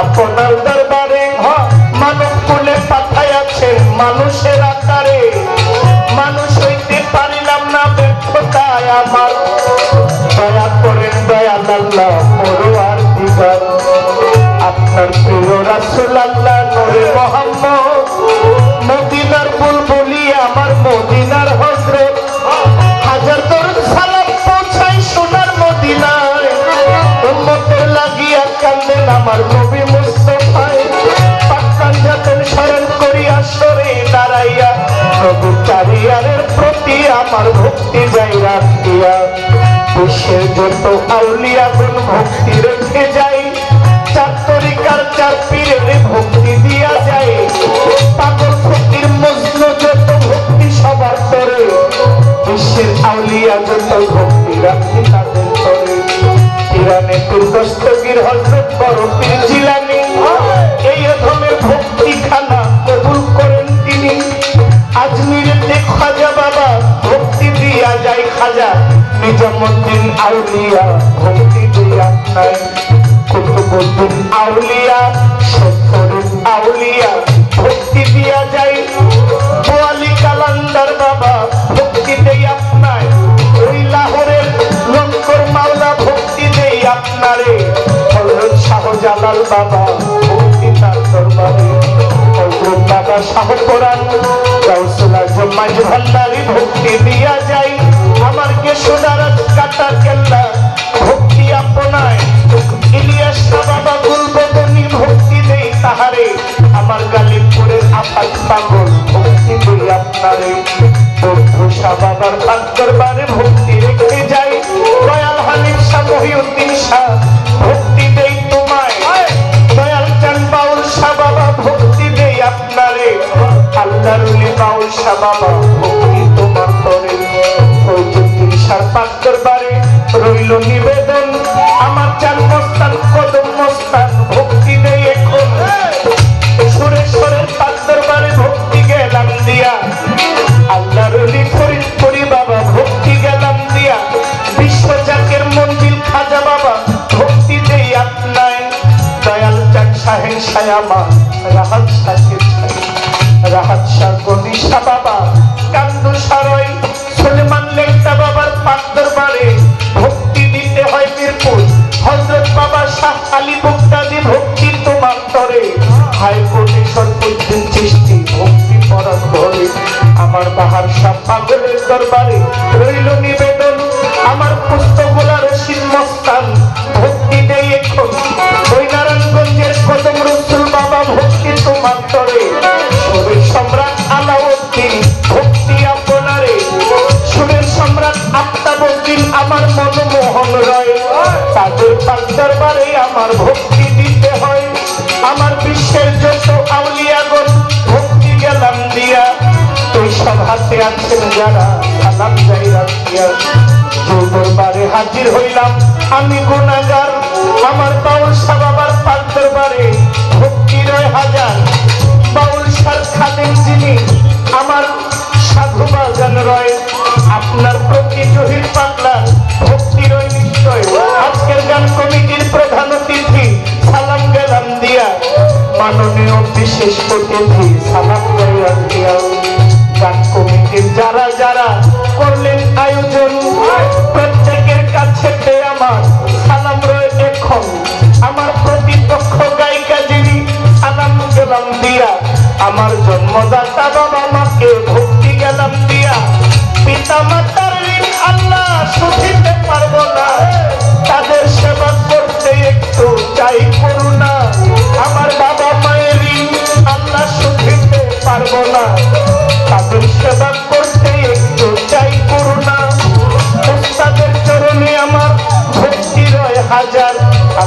আপনার দরবারে মানব তুলে পাঠায় আছেন মানুষের আকারে। মানুষ হইতে পারিলাম না ব্যর্থতায় আমার। দয়া করেন দয়া আল্লাহ পড়ো আর আপনার প্রিয় রাসুল শাহরিয়ারের প্রতি আমার ভক্তি যাই রাখিয়া। বিশ্বের যত আউলিয়া গুণ ভক্তি রেখে যাই চাত্তরিকার চার পীরের ভক্তি দিয়া যায় পাগল ফকির মজনু যত ভক্তি সবার তরে বিশ্বের আউলিয়া যত ভক্তি রাখি তাদের তরে ইরানে তুর্দস্তগির হজরত বড় পীর আউলিয়া, ভক্তি নাই। কুতুবুদ্দিন আউলিয়া সত্তরুন আউলিয়া, ভক্তি দিয়া যাই। বোয়ালি কালান্দার বাবা, ভক্তি দেই আপনায় ওই লাহোরের লঙ্কর মাওলা, ভক্তি দেই আপনারে। হজরত শাহজালাল বাবা আপনার পাক দরবারে ভক্ত তার দরবারে আমার ভক্তি দিতে হয়। আমার বিশ্বের যত আউলিয়াগণ ভক্তি গেলাম দিয়া। তুই সব হাতে আছেন যারা, সালাম যাই রাখিয়া। দরবারে হাজির হইলাম আমি গুণাগার, আমার তাও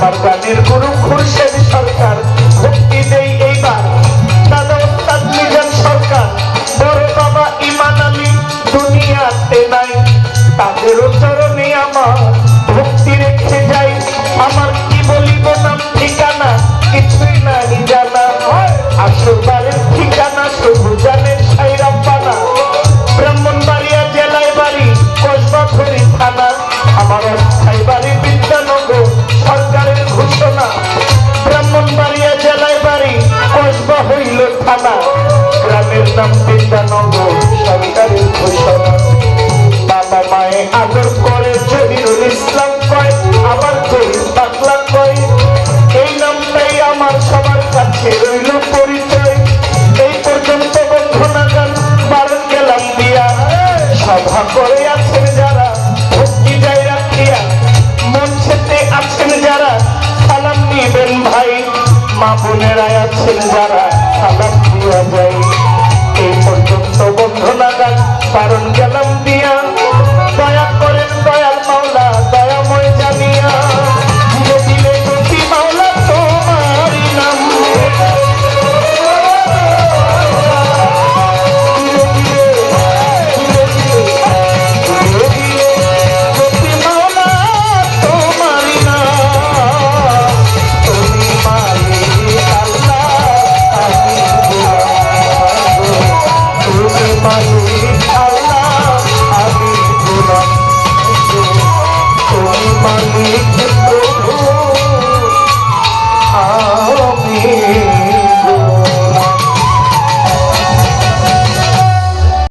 আমার গানের গুরু সরকার মুক্তি দেই এইবার। দাদা ওস্তাদ সরকার, বড় বাবা ইমান আলী দুনিয়াতে নাই। তাদের চরণে আমার মুক্তি রেখে যাই। আমার কি বলিব নাম ঠিকানা? কিছুই নাই জানা। আশীর্বাদ আদর করে জহিরুল ইসলাম কয়, আবার যদি পাতলা কয়। এই নামটাই আমার সবার কাছে রইল পরিচয়। এই পর্যন্ত বন্ধনা গান বারণ গেলাম দিয়া। সভা করে আছেন যারা, ভক্তি যায় রাখিয়া। সেতে আছেন যারা, সালাম নিবেন ভাই। মা বোনেরা আছেন যারা, সালাম দিয়া যায় এই পর্যন্ত বন্ধনা গান কারণ গেলাম দিয়া।